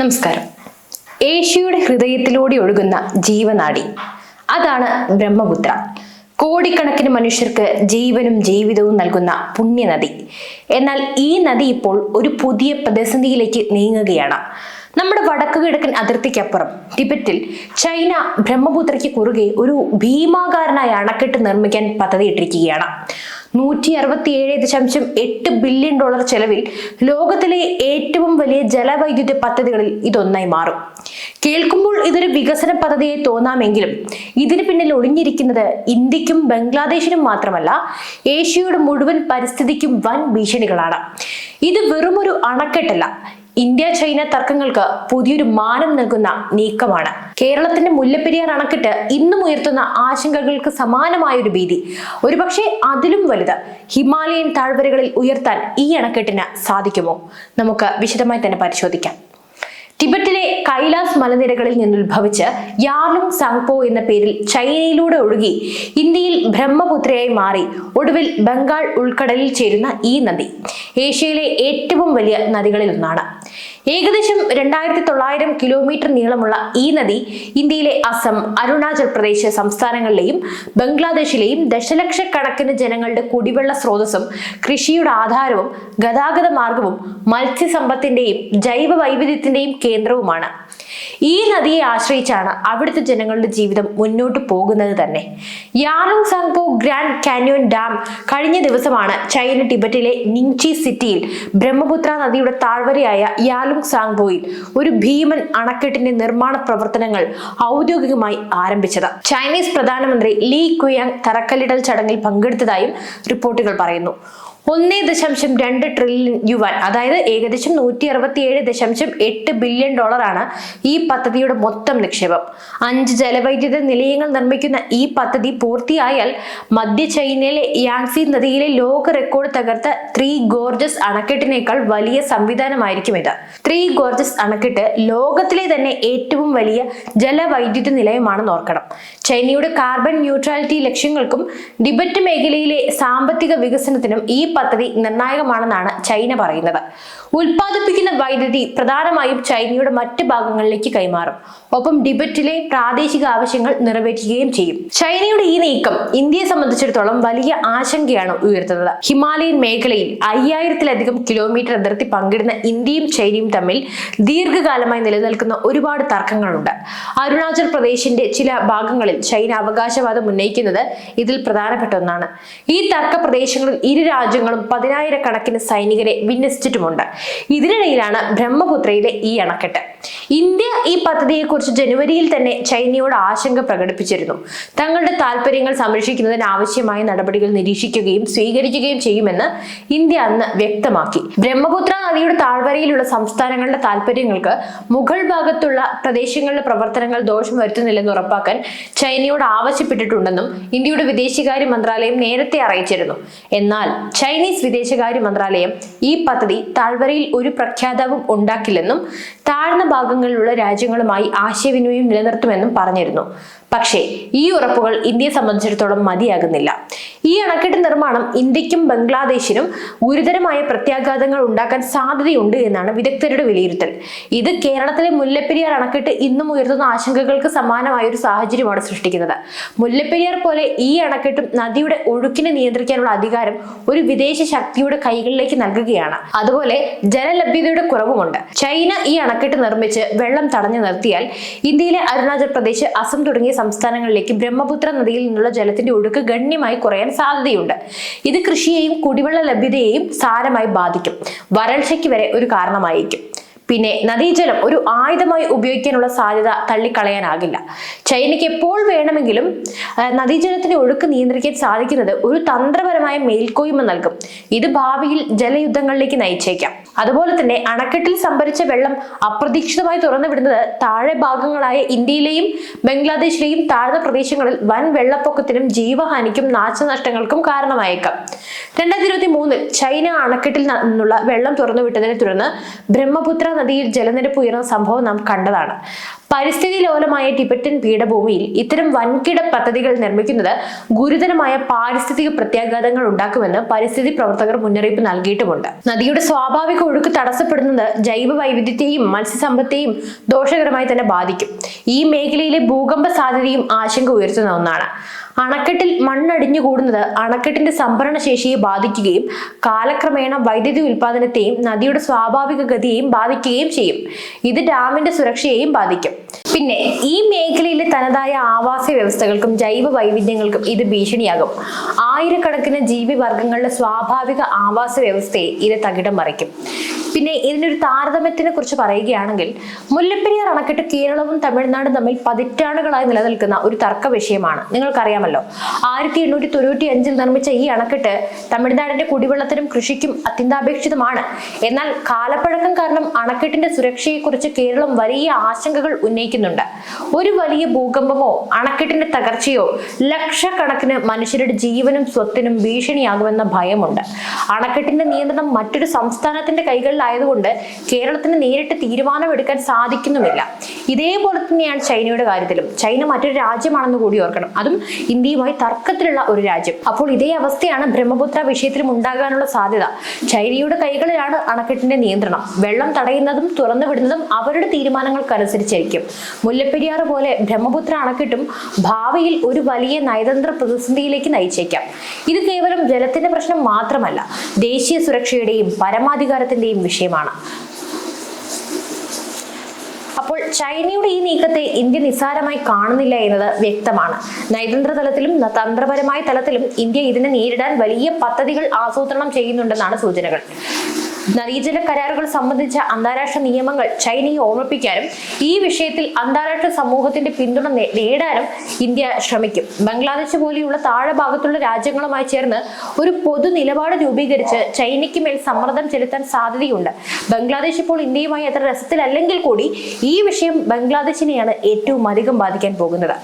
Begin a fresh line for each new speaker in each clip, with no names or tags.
നമസ്കാരം. ഏഷ്യയുടെ ഹൃദയത്തിലൂടെ ഒഴുകുന്ന ജീവനാടി. അതാണ് ബ്രഹ്മപുത്ര. കോടിക്കണക്കിന് മനുഷ്യർക്ക് ജീവനും ജീവിതവും നൽകുന്ന പുണ്യനദി. എന്നാൽ ഈ നദി ഇപ്പോൾ ഒരു പുതിയ പ്രതിസന്ധിയിലേക്ക് നീങ്ങുകയാണ്. നമ്മുടെ വടക്കു കിഴക്കൻ അതിർത്തിക്കപ്പുറം ടിബറ്റിൽ ചൈന ബ്രഹ്മപുത്രയ്ക്ക് കുറുകെ ഒരു ഭീമാകാരനായ അണക്കെട്ട് നിർമ്മിക്കാൻ പദ്ധതിയിട്ടിരിക്കുകയാണ്. നൂറ്റി അറുപത്തിയേഴ് ദശാംശം എട്ട് ബില്യൺ ഡോളർ ചെലവിൽ ലോകത്തിലെ ഏറ്റവും വലിയ ജലവൈദ്യുത പദ്ധതികളിൽ ഇതൊന്നായി മാറും. കേൾക്കുമ്പോൾ ഇതൊരു വികസന പദ്ധതിയെ തോന്നാമെങ്കിലും ഇതിന് പിന്നിൽ ഒളിഞ്ഞിരിക്കുന്നത് ഇന്ത്യക്കും ബംഗ്ലാദേശിനും മാത്രമല്ല ഏഷ്യയുടെ മുഴുവൻ പരിസ്ഥിതിക്കും വൻ ഭീഷണികളാണ്. ഇത് വെറുമൊരു അണക്കെട്ടല്ല ഇന്ത്യ ചൈന തർക്കങ്ങൾക്ക് പുതിയൊരു മാനം നൽകുന്ന നീക്കമാണ്. കേരളത്തിന്റെ മുല്ലപ്പെരിയാർ അണക്കെട്ട് ഇന്നും ഉയർത്തുന്ന ആശങ്കകൾക്ക് സമാനമായ ഒരു ഭീതി. ഒരുപക്ഷെ അതിലും വലുത് ഹിമാലയൻ താഴ്വരകളിൽ ഉയർത്താൻ ഈ അണക്കെട്ടിന് സാധിക്കുമോ? നമുക്ക് വിശദമായി തന്നെ പരിശോധിക്കാം. ടിബറ്റിലെ കൈലാസ് മലനിരകളിൽ നിന്ന് നിന്നുത്ഭവിച്ച് യാർലുങ് സാങ്പോ എന്ന പേരിൽ ചൈനയിലൂടെ ഒഴുകി ഇന്ത്യയിൽ ബ്രഹ്മപുത്രയായി മാറി ഒടുവിൽ ബംഗാൾ ഉൾക്കടലിൽ ചേരുന്ന ഈ നദി ഏഷ്യയിലെ ഏറ്റവും വലിയ നദികളിൽ ഒന്നാണ്. ഏകദേശം രണ്ടായിരത്തി തൊള്ളായിരം കിലോമീറ്റർ നീളമുള്ള ഈ നദി ഇന്ത്യയിലെ അസം അരുണാചൽ പ്രദേശ് സംസ്ഥാനങ്ങളിലെയും ബംഗ്ലാദേശിലെയും ദശലക്ഷക്കണക്കിന് ജനങ്ങളുടെ കുടിവെള്ള സ്രോതസ്സും കൃഷിയുടെ ആധാരവും ഗതാഗത മാർഗവും മത്സ്യസമ്പത്തിന്റെയും ജൈവ വൈവിധ്യത്തിന്റെയും കേന്ദ്രവുമാണ്. ഈ നദിയെ ആശ്രയിച്ചാണ് അവിടുത്തെ ജനങ്ങളുടെ ജീവിതം മുന്നോട്ട് പോകുന്നത് തന്നെ. Yarlung Tsangpo Grand Canyon Dam കഴിഞ്ഞ ദിവസമാണ് ചൈന ടിബറ്റിലെ നിങ്ചി സിറ്റിയിൽ ബ്രഹ്മപുത്ര നദിയുടെ താഴ്വരയായ യാലുങ് സാങ്പോയിൽ ഒരു ഭീമൻ അണക്കെട്ടിന്റെ നിർമ്മാണ പ്രവർത്തനങ്ങൾ ഔദ്യോഗികമായി ആരംഭിച്ചത്. ചൈനീസ് പ്രധാനമന്ത്രി ലീ കുയാങ് തറക്കല്ലിടൽ ചടങ്ങിൽ പങ്കെടുത്തതായും റിപ്പോർട്ടുകൾ പറയുന്നു. ഒന്നേ ദശാംശം രണ്ട് ട്രില്യൺ യുവാൻ അതായത് ഏകദേശം നൂറ്റി അറുപത്തിയേഴ് ദശാംശം എട്ട് ബില്യൺ ഡോളറാണ് ഈ പദ്ധതിയുടെ മൊത്തം നിക്ഷേപം. അഞ്ച് ജലവൈദ്യുത നിലയങ്ങൾ നിർമ്മിക്കുന്ന ഈ പദ്ധതി പൂർത്തിയായാൽ മധ്യ ചൈനയിലെ യാങ്സി നദിയിലെ ലോക റെക്കോർഡ് തകർത്ത ത്രീ ഗോർജസ് അണക്കെട്ടിനേക്കാൾ വലിയ സംവിധാനമായിരിക്കും ഇത്. ത്രീ ഗോർജസ് അണക്കെട്ട് ലോകത്തിലെ തന്നെ ഏറ്റവും വലിയ ജലവൈദ്യുത നിലയമാണെന്ന് ഓർക്കണം. ചൈനയുടെ കാർബൺ ന്യൂട്രാലിറ്റി ലക്ഷ്യങ്ങൾക്കും ഡിബറ്റ് മേഖലയിലെ സാമ്പത്തിക വികസനത്തിനും ഈ പദ്ധതി നിർണായകമാണെന്നാണ് ചൈന പറയുന്നത്. ഉൽപ്പാദിപ്പിക്കുന്ന വൈദ്യുതി പ്രധാനമായും ചൈനയുടെ മറ്റ് ഭാഗങ്ങളിലേക്ക് കൈമാറും. ഒപ്പം ടിബറ്റിലെ പ്രാദേശിക ആവശ്യങ്ങൾ നിറവേറ്റുകയും ചെയ്യും. ചൈനയുടെ ഈ നീക്കം ഇന്ത്യയെ സംബന്ധിച്ചിടത്തോളം വലിയ ആശങ്കയാണ് ഉയർത്തുന്നത്. ഹിമാലയൻ മേഖലയിൽ അയ്യായിരത്തിലധികം കിലോമീറ്റർ അതിർത്തി പങ്കിടുന്ന ഇന്ത്യയും ചൈനയും തമ്മിൽ ദീർഘകാലമായി നിലനിൽക്കുന്ന ഒരുപാട് തർക്കങ്ങളുണ്ട്. അരുണാചൽ പ്രദേശിന്റെ ചില ഭാഗങ്ങളിൽ ചൈന അവകാശവാദം ഉന്നയിക്കുന്നത് ഇതിൽ പ്രധാനപ്പെട്ട ഒന്നാണ്. ഈ തർക്ക പ്രദേശങ്ങളിൽ ഇരു രാജ്യങ്ങളും പതിനായിരക്കണക്കിന് സൈനികരെ വിന്യസിച്ചിട്ടുമുണ്ട്. ഇതിനിടയിലാണ് ബ്രഹ്മപുത്രയിലെ ഈ അണക്കെട്ട്. ഇന്ത്യ ഈ പദ്ധതിയെക്കുറിച്ച് ജനുവരിയിൽ തന്നെ ചൈനയോട് ആശങ്ക പ്രകടിപ്പിച്ചിരുന്നു. തങ്ങളുടെ താല്പര്യങ്ങൾ സംരക്ഷിക്കുന്നതിന് ആവശ്യമായ നടപടികൾ നിരീക്ഷിക്കുകയും സ്വീകരിക്കുകയും ചെയ്യുമെന്ന് ഇന്ത്യ അന്ന് വ്യക്തമാക്കി. ബ്രഹ്മപുത്ര നദിയുടെ താഴ്വരയിലുള്ള സംസ്ഥാനങ്ങളുടെ താല്പര്യങ്ങൾക്ക് മുഗൾ ഭാഗത്തുള്ള പ്രദേശങ്ങളിലെ പ്രവർത്തനങ്ങൾ ദോഷം വരുത്തുന്നില്ലെന്ന് ഉറപ്പാക്കാൻ ചൈനയോട് ആവശ്യപ്പെട്ടിട്ടുണ്ടെന്നും ഇന്ത്യയുടെ വിദേശകാര്യ മന്ത്രാലയം നേരത്തെ അറിയിച്ചിരുന്നു. എന്നാൽ ചൈനീസ് വിദേശകാര്യ മന്ത്രാലയം ഈ പദ്ധതി താഴ്വരയിൽ ഒരു പ്രഖ്യാതാവും ഉണ്ടാക്കില്ലെന്നും താഴ്ന്ന ഭാഗങ്ങളിലുള്ള രാജ്യങ്ങളുമായി ആശയവിനിമയം നിലനിർത്തുമെന്നും പറഞ്ഞിരുന്നു. പക്ഷേ ഈ ഉറപ്പുകൾ ഇന്ത്യയെ സംബന്ധിച്ചിടത്തോളം മതിയാകുന്നില്ല. ഈ അണക്കെട്ട് നിർമ്മാണം ഇന്ത്യക്കും ബംഗ്ലാദേശിനും ഗുരുതരമായ പ്രത്യാഘാതങ്ങൾ ഉണ്ടാക്കാൻ സാധ്യതയുണ്ട് എന്നാണ് വിദഗ്ധരുടെ വിലയിരുത്തൽ. ഇത് കേരളത്തിലെ മുല്ലപ്പെരിയാർ അണക്കെട്ട് ഇന്നും ഉയർത്തുന്ന ആശങ്കകൾക്ക് സമാനമായ ഒരു സാഹചര്യമാണ് സൃഷ്ടിക്കുന്നത്. മുല്ലപ്പെരിയാർ പോലെ ഈ അണക്കെട്ടും നദിയുടെ ഒഴുക്കിനെ നിയന്ത്രിക്കാനുള്ള അധികാരം ഒരു വിദേശ ശക്തിയുടെ കൈകളിലേക്ക് നൽകുകയാണ്. അതുപോലെ ജലലഭ്യതയുടെ കുറവുമുണ്ട്. ചൈന ഈ അണക്കെട്ട് നിർമ്മിച്ച് വെള്ളം തടഞ്ഞു നിർത്തിയാൽ ഇന്ത്യയിലെ അരുണാചൽ പ്രദേശ് അസം തുടങ്ങിയ സംസ്ഥാനങ്ങളിലേക്ക് ബ്രഹ്മപുത്ര നദിയിൽ നിന്നുള്ള ജലത്തിന്റെ ഒഴുക്ക് ഗണ്യമായി കുറയാൻ സാധ്യതയുണ്ട്. ഇത് കൃഷിയെയും കുടിവെള്ള ലഭ്യതയെയും സാരമായി ബാധിക്കും. വരൾച്ചയ്ക്ക് വരെ ഒരു കാരണമായിരിക്കും. പിന്നെ നദീജലം ഒരു ആയുധമായി ഉപയോഗിക്കാനുള്ള സാധ്യത തള്ളിക്കളയാനാകില്ല. ചൈനയ്ക്ക് എപ്പോൾ വേണമെങ്കിലും നദീജലത്തിന്റെ ഒഴുക്ക് നിയന്ത്രിക്കാൻ സാധിക്കുന്നത് ഒരു തന്ത്രപരമായ മേൽക്കോയ്മ നൽകും. ഇത് ഭാവിയിൽ ജലയുദ്ധങ്ങളിലേക്ക് നയിച്ചേക്കാം. അതുപോലെ തന്നെ അണക്കെട്ടിൽ സംഭരിച്ച വെള്ളം അപ്രതീക്ഷിതമായി തുറന്നു വിടുന്നത് താഴെ ഭാഗങ്ങളായ ഇന്ത്യയിലെയും ബംഗ്ലാദേശിലെയും താഴ്ന്ന പ്രദേശങ്ങളിൽ വൻ വെള്ളപ്പൊക്കത്തിനും ജീവഹാനിക്കും നാശനഷ്ടങ്ങൾക്കും കാരണമായേക്കാം. രണ്ടായിരത്തി ഇരുപത്തി മൂന്നിൽ ചൈന അണക്കെട്ടിൽ നിന്നുള്ള വെള്ളം തുറന്നുവിട്ടതിനെ തുടർന്ന് ബ്രഹ്മപുത്ര നദിയിൽ ജലനിരപ്പ് ഉയർന്ന സംഭവം നാം കണ്ടതാണ്. പരിസ്ഥിതി ലോലമായ ടിബറ്റൻ പീഠഭൂമിയിൽ ഇത്തരം വൻകിട പദ്ധതികൾ നിർമ്മിക്കുന്നത് ഗുരുതരമായ പാരിസ്ഥിതിക പ്രത്യാഘാതങ്ങൾ ഉണ്ടാക്കുമെന്ന് പരിസ്ഥിതി പ്രവർത്തകർ മുന്നറിയിപ്പ് നൽകിയിട്ടുമുണ്ട്. നദിയുടെ സ്വാഭാവിക ഒഴുക്ക് തടസ്സപ്പെടുന്നത് ജൈവ വൈവിധ്യത്തെയും മത്സ്യസമ്പത്തെയും ദോഷകരമായി തന്നെ ബാധിക്കും. ഈ മേഖലയിലെ ഭൂകമ്പ സാധ്യതയും ആശങ്ക ഉയർത്തുന്ന ഒന്നാണ്. അണക്കെട്ടിൽ മണ്ണടിഞ്ഞു കൂടുന്നത് അണക്കെട്ടിന്റെ സംഭരണ ശേഷിയെ ബാധിക്കുകയും കാലക്രമേണ വൈദ്യുതി ഉൽപാദനത്തെയും നദിയുടെ സ്വാഭാവിക ഗതിയെയും ബാധിക്കുകയും ചെയ്യും. ഇത് ഡാമിന്റെ സുരക്ഷയെയും ബാധിക്കും. പിന്നെ ഈ മേഖലയിലെ തനതായ ആവാസ വ്യവസ്ഥകൾക്കും ജൈവ വൈവിധ്യങ്ങൾക്കും ഇത് ഭീഷണിയാകും. ആയിരക്കണക്കിന് ജീവിവർഗങ്ങളുടെ സ്വാഭാവിക ആവാസ വ്യവസ്ഥയെ ഇത് തകിടം മറിക്കും. പിന്നെ ഇതിനൊരു താരതമ്യത്തിനെ കുറിച്ച് പറയുകയാണെങ്കിൽ മുല്ലപ്പെരിയാർ അണക്കെട്ട് കേരളവും തമിഴ്നാടും തമ്മിൽ പതിറ്റാണ്ടുകളായി നിലനിൽക്കുന്ന ഒരു തർക്ക വിഷയമാണ്. നിങ്ങൾക്കറിയാമല്ലോ. ആയിരത്തി എണ്ണൂറ്റി തൊണ്ണൂറ്റി അഞ്ചിൽ നിർമ്മിച്ച ഈ അണക്കെട്ട് തമിഴ്നാടിന്റെ കുടിവെള്ളത്തിനും കൃഷിക്കും അത്യന്താപേക്ഷിതമാണ്. എന്നാൽ കാലപ്പഴക്കം കാരണം അണക്കെട്ടിന്റെ സുരക്ഷയെക്കുറിച്ച് കേരളം വലിയ ആശങ്കകൾ ഉന്നയിക്കുന്നുണ്ട്. ഒരു വലിയ ഭൂകമ്പമോ അണക്കെട്ടിന്റെ തകർച്ചയോ ലക്ഷക്കണക്കിന് മനുഷ്യരുടെ ജീവനും സ്വത്തിനും ഭീഷണിയാകുമെന്ന ഭയമുണ്ട്. അണക്കെട്ടിന്റെ നിയന്ത്രണം മറ്റൊരു സംസ്ഥാനത്തിന്റെ കൈകളിലായതുകൊണ്ട് കേരളത്തിന് നേരിട്ട് തീരുമാനമെടുക്കാൻ സാധിക്കുന്നുമില്ല. ഇതേപോലെ തന്നെയാണ് ചൈനയുടെ കാര്യത്തിലും. ചൈന മറ്റൊരു രാജ്യമാണെന്ന് കൂടി ഓർക്കണം. അതും ഇന്ത്യയുമായി തർക്കത്തിലുള്ള ഒരു രാജ്യം. അപ്പോൾ ഇതേ അവസ്ഥയാണ് ബ്രഹ്മപുത്ര വിഷയത്തിലും ഉണ്ടാകാനുള്ള സാധ്യത. ചൈനയുടെ കൈകളിലാണ് അണക്കെട്ടിന്റെ നിയന്ത്രണം. വെള്ളം തടയുന്നതും തുറന്നു വിടുന്നതും അവരുടെ തീരുമാനങ്ങൾക്കനുസരിച്ചായിരിക്കും. മുല്ലപ്പെരിയാർ പോലെ ബ്രഹ്മപുത്ര അണക്കെട്ടും ഭാവിയിൽ ഒരു വലിയ നയതന്ത്ര പ്രതിസന്ധിയിലേക്ക് നയിച്ചേക്കാം. ഇത് കേവലം ജലത്തിന്റെ പ്രശ്നം മാത്രമല്ല. ദേശീയ സുരക്ഷയുടെയും പരമാധികാരത്തിന്റെയും വിഷയമാണ്. അപ്പോൾ ചൈനയുടെ ഈ നീക്കത്തെ ഇന്ത്യ നിസ്സാരമായി കാണുന്നില്ല എന്നത് വ്യക്തമാണ്. നയതന്ത്ര തലത്തിലും തന്ത്രപരമായ തലത്തിലും ഇന്ത്യ ഇതിനെ നേരിടാൻ വലിയ പദ്ധതികൾ ആസൂത്രണം ചെയ്യുന്നുണ്ടെന്നാണ് സൂചനകൾ. നദീജല കരാറുകൾ സംബന്ധിച്ച അന്താരാഷ്ട്ര നിയമങ്ങൾ ചൈനയെ ഓർമ്മിപ്പിക്കാനും ഈ വിഷയത്തിൽ അന്താരാഷ്ട്ര സമൂഹത്തിന്റെ പിന്തുണ നേടാനും ഇന്ത്യ ശ്രമിക്കും. ബംഗ്ലാദേശ് പോലെയുള്ള താഴെ ഭാഗത്തുള്ള രാജ്യങ്ങളുമായി ചേർന്ന് ഒരു പൊതു നിലപാട് രൂപീകരിച്ച് ചൈനയ്ക്ക് മേൽ സമ്മർദ്ദം ചെലുത്താൻ സാധ്യതയുണ്ട്. ബംഗ്ലാദേശ് ഇപ്പോൾ ഇന്ത്യയുമായി അത്ര രസത്തിലല്ലെങ്കിൽ കൂടി ഈ വിഷയം ബംഗ്ലാദേശിനെയാണ് ഏറ്റവും അധികം ബാധിക്കാൻ പോകുന്നത്.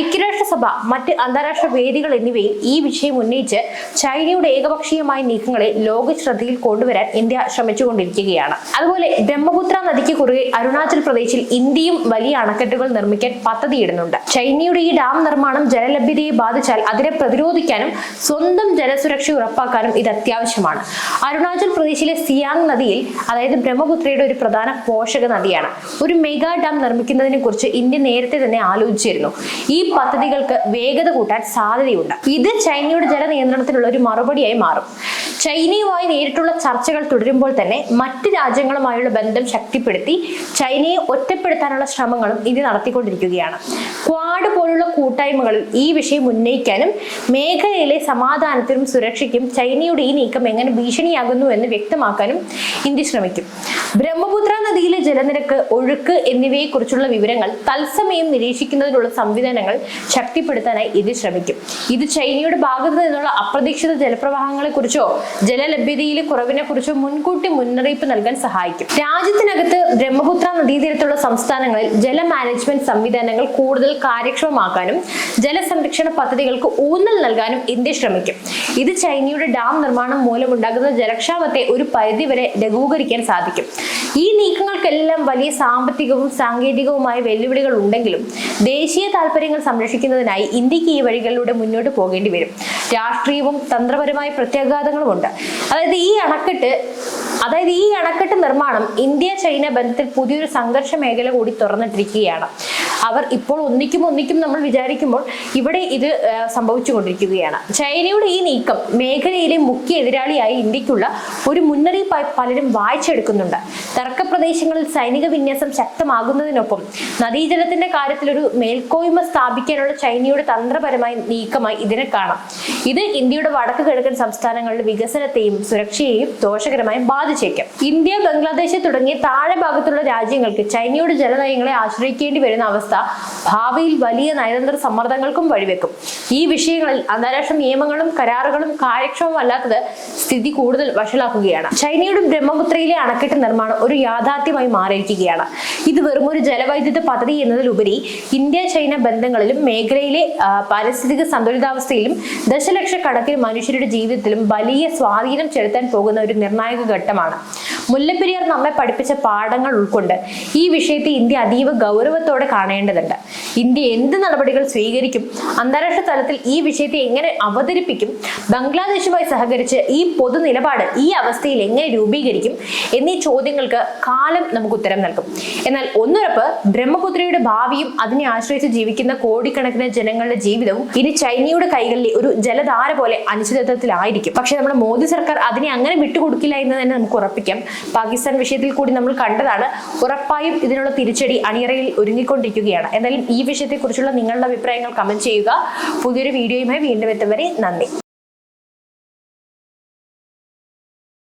ഐക്യരാഷ്ട്രസഭ മറ്റ് അന്താരാഷ്ട്ര വേദികൾ എന്നിവയിൽ ഈ വിഷയം ഉന്നയിച്ച് ചൈനയുടെ ഏകപക്ഷീയമായ നീക്കങ്ങളെ ലോക ശ്രദ്ധയിൽ കൊണ്ടുവരാൻ ഇന്ത്യ ശ്രമിച്ചുകൊണ്ടിരിക്കുകയാണ്. അതുപോലെ ബ്രഹ്മപുത്ര നദിക്ക് കുറുകെ അരുണാചൽ പ്രദേശിൽ ഇന്ത്യയും വലിയ അണക്കെട്ടുകൾ നിർമ്മിക്കാൻ പദ്ധതിയിടുന്നുണ്ട്. ചൈനയുടെ ഈ ഡാം നിർമ്മാണം ജലലഭ്യതയെ ബാധിച്ചാൽ അതിനെ പ്രതിരോധിക്കാനും സ്വന്തം ജലസുരക്ഷ ഉറപ്പാക്കാനും ഇത് അത്യാവശ്യമാണ്. അരുണാചൽ പ്രദേശിലെ സിയാങ് നദിയിൽ അതായത് ബ്രഹ്മപുത്രയുടെ ഒരു പ്രധാന പോഷക നദിയാണ് ഒരു മെഗാ ഡാം നിർമ്മിക്കുന്നതിനെ കുറിച്ച് ഇന്ത്യ നേരത്തെ തന്നെ ആലോചിച്ചിരുന്നു. ഈ പദ്ധതികൾക്ക് വേഗത കൂട്ടാൻ സാധ്യതയുണ്ട്. ഇത് ചൈനയുടെ ജലനിയന്ത്രണത്തിനുള്ള ഒരു മറുപടിയായി മാറും. ചൈനയുമായി നേരിട്ടുള്ള ചർച്ചകൾ തുടരുമ്പോൾ തന്നെ മറ്റ് രാജ്യങ്ങളുമായുള്ള ബന്ധം ശക്തിപ്പെടുത്തി ചൈനയെ ഒറ്റപ്പെടുത്താനുള്ള ശ്രമങ്ങളും ഇന്ത്യ നടത്തിക്കൊണ്ടിരിക്കുകയാണ്. ക്വാഡ് പോലുള്ള കൂട്ടായ്മകളിൽ ഈ വിഷയം ഉന്നയിക്കാനും മേഖലയിലെ സമാധാനത്തിനും സുരക്ഷയ്ക്കും ചൈനയുടെ ഈ നീക്കം എങ്ങനെ ഭീഷണിയാകുന്നു എന്ന് വ്യക്തമാക്കാനും ഇന്ത്യ ശ്രമിക്കും. ബ്രഹ്മപുത്ര നദിയിലെ ജലനിരക്ക് ഒഴുക്ക് എന്നിവയെക്കുറിച്ചുള്ള വിവരങ്ങൾ തത്സമയം നിരീക്ഷിക്കുന്നതിനുള്ള സംവിധാനങ്ങൾ ശക്തിപ്പെടുത്താനായി ഇത് ശ്രമിക്കും. ഇത് ചൈനയുടെ ഭാഗത്തു നിന്നുള്ള അപ്രതീക്ഷിത ജലപ്രവാഹങ്ങളെക്കുറിച്ചോ ജലലഭ്യതയിലെ കുറവിനെ കുറിച്ചോ മുൻകൂട്ടി മുന്നറിയിപ്പ് നൽകാൻ സഹായിക്കും. രാജ്യത്തിനകത്ത് ബ്രഹ്മപുത്ര നദീതീരത്തുള്ള സംസ്ഥാനങ്ങളിൽ ജല മാനേജ്മെന്റ് സംവിധാനങ്ങൾ കൂടുതൽ കാര്യക്ഷമമാക്കാനും ജലസംരക്ഷണ പദ്ധതികൾക്ക് ഊന്നൽ നൽകാനും ഇന്ത്യ ശ്രമിക്കും. ഇത് ചൈനയുടെ ഡാം നിർമ്മാണം മൂലമുണ്ടാകുന്ന ജലക്ഷാമത്തെ ഒരു പരിധിവരെ ലഘൂകരിക്കാൻ സാധിക്കും. ഈ നീക്കങ്ങൾക്കെല്ലാം വലിയ സാമ്പത്തികവും സാങ്കേതികവുമായ വെല്ലുവിളികൾ ഉണ്ടെങ്കിലും ദേശീയ താല്പര്യങ്ങൾ സംരക്ഷിക്കുന്നതിനായി ഇന്ത്യയ്ക്ക് ഈ വഴികളിലൂടെ മുന്നോട്ട് പോകേണ്ടി വരും. രാഷ്ട്രീയവും തന്ത്രപരമായ പ്രത്യാഘാതങ്ങളുമുണ്ട്. അതായത് ഈ അണക്കെട്ട് അതായത് ഈ അണക്കെട്ട് നിർമ്മാണം ഇന്ത്യ ചൈന ബന്ധത്തിൽ പുതിയൊരു സംഘർഷ മേഖല കൂടി തുറന്നിട്ടിരിക്കുകയാണ്. അവർ ഇപ്പോൾ ഒന്നിക്കും ഒന്നിക്കും നമ്മൾ വിചാരിക്കുമ്പോൾ ഇവിടെ ഇത് സംഭവിച്ചുകൊണ്ടിരിക്കുകയാണ്. ചൈനയുടെ ഈ നീക്കം മേഖലയിലെ മുഖ്യ എതിരാളിയായി ഇന്ത്യക്കുള്ള ഒരു മുന്നറിയിപ്പായി പലരും വായിച്ചെടുക്കുന്നുണ്ട്. തർക്ക പ്രദേശങ്ങളിൽ സൈനിക വിന്യാസം ശക്തമാകുന്നതിനൊപ്പം നദീജലത്തിന്റെ കാര്യത്തിൽ ഒരു മേൽക്കോയ്മ സ്ഥാപിക്കാനുള്ള ചൈനയുടെ തന്ത്രപരമായ നീക്കമായി ഇതിനെ കാണാം. ഇത് ഇന്ത്യയുടെ വടക്ക് കിഴക്കൻ സംസ്ഥാനങ്ങളുടെ വികസനത്തെയും സുരക്ഷയെയും ദോഷകരമായി ബാധിച്ചേക്കാം. ഇന്ത്യ ബംഗ്ലാദേശ് തുടങ്ങിയ താഴെ ഭാഗത്തുള്ള രാജ്യങ്ങൾക്ക് ചൈനയുടെ ജലനയങ്ങളെ ആശ്രയിക്കേണ്ടി വരുന്ന അവസ്ഥ ഭാവിയിൽ വലിയ നയതന്ത്ര സമ്മർദ്ദങ്ങൾക്കും വഴിവെക്കും. ഈ വിഷയങ്ങളിൽ അന്താരാഷ്ട്ര നിയമങ്ങളും കരാറുകളും കാര്യക്ഷമമല്ലാത്തത് സ്ഥിതി കൂടുതൽ വഷളാക്കുകയാണ്. ചൈനയുടെ ബ്രഹ്മപുത്രയിലെ അണക്കെട്ട് നിർമ്മാണം ഒരു യാഥാർത്ഥ്യമായി മാറിയിരിക്കുകയാണ്. ഇത് വെറും ഒരു ജലവൈദ്യുത പദ്ധതി എന്നതിലുപരി ഇന്ത്യ ചൈന ബന്ധങ്ങളിലും മേഖലയിലെ പാരിസ്ഥിതിക സന്തുലിതാവസ്ഥയിലും ദശലക്ഷക്കണക്കിന് മനുഷ്യരുടെ ജീവിതത്തിലും വലിയ സ്വാധീനം ചെലുത്താൻ പോകുന്ന ഒരു നിർണായക ഘട്ടമാണ്. മുല്ലപ്പെരിയാർ നമ്മെ പഠിപ്പിച്ച പാഠങ്ങൾ ഉൾക്കൊണ്ട് ഈ വിഷയത്തെ ഇന്ത്യ അതീവ ഗൗരവത്തോടെ കാണേണ്ടതുണ്ട് ഇന്ത്യ എന്ത് നടപടികൾ സ്വീകരിക്കും അന്താരാഷ്ട്ര തലത്തിൽ ഈ വിഷയത്തെ എങ്ങനെ അവതരിപ്പിക്കും ബംഗ്ലാദേശുമായി സഹകരിച്ച് ഈ പൊതു നിലപാട് ഈ അവസ്ഥയിൽ എങ്ങനെ രൂപീകരിക്കും എന്നീ ചോദ്യങ്ങൾക്ക് കാലം നമുക്ക് ഉത്തരം നൽകും. എന്നാൽ ഒന്നുറപ്പ് ബ്രഹ്മപുത്രയുടെ ഭാവിയും അതിനെ ആശ്രയിച്ച് ജീവിക്കുന്ന കോടിക്കണക്കിന് ജനങ്ങളുടെ ജീവിതവും ഇനി ചൈനയുടെ കൈകളിലെ ഒരു ജലധാര പോലെ അനിശ്ചിതത്വത്തിലായിരിക്കും. പക്ഷെ നമ്മുടെ മോദി സർക്കാർ അതിനെ അങ്ങനെ വിട്ടുകൊടുക്കില്ല എന്ന് തന്നെ നമുക്ക് ഉറപ്പിക്കാം. പാകിസ്ഥാൻ വിഷയത്തിൽ കൂടി നമ്മൾ കണ്ടതാണ്. ഉറപ്പായും ഇതിനുള്ള തിരിച്ചടി അണിയറയിൽ ഒരുങ്ങിക്കൊണ്ടിരിക്കുകയാണ്. എന്തായാലും ഈ വിഷയത്തെക്കുറിച്ചുള്ള നിങ്ങളുടെ അഭിപ്രായങ്ങൾ കമന്റ് ചെയ്യുക. പുതിയൊരു വീഡിയോയുമായി വീണ്ടും എത്തും വരെ നന്ദി.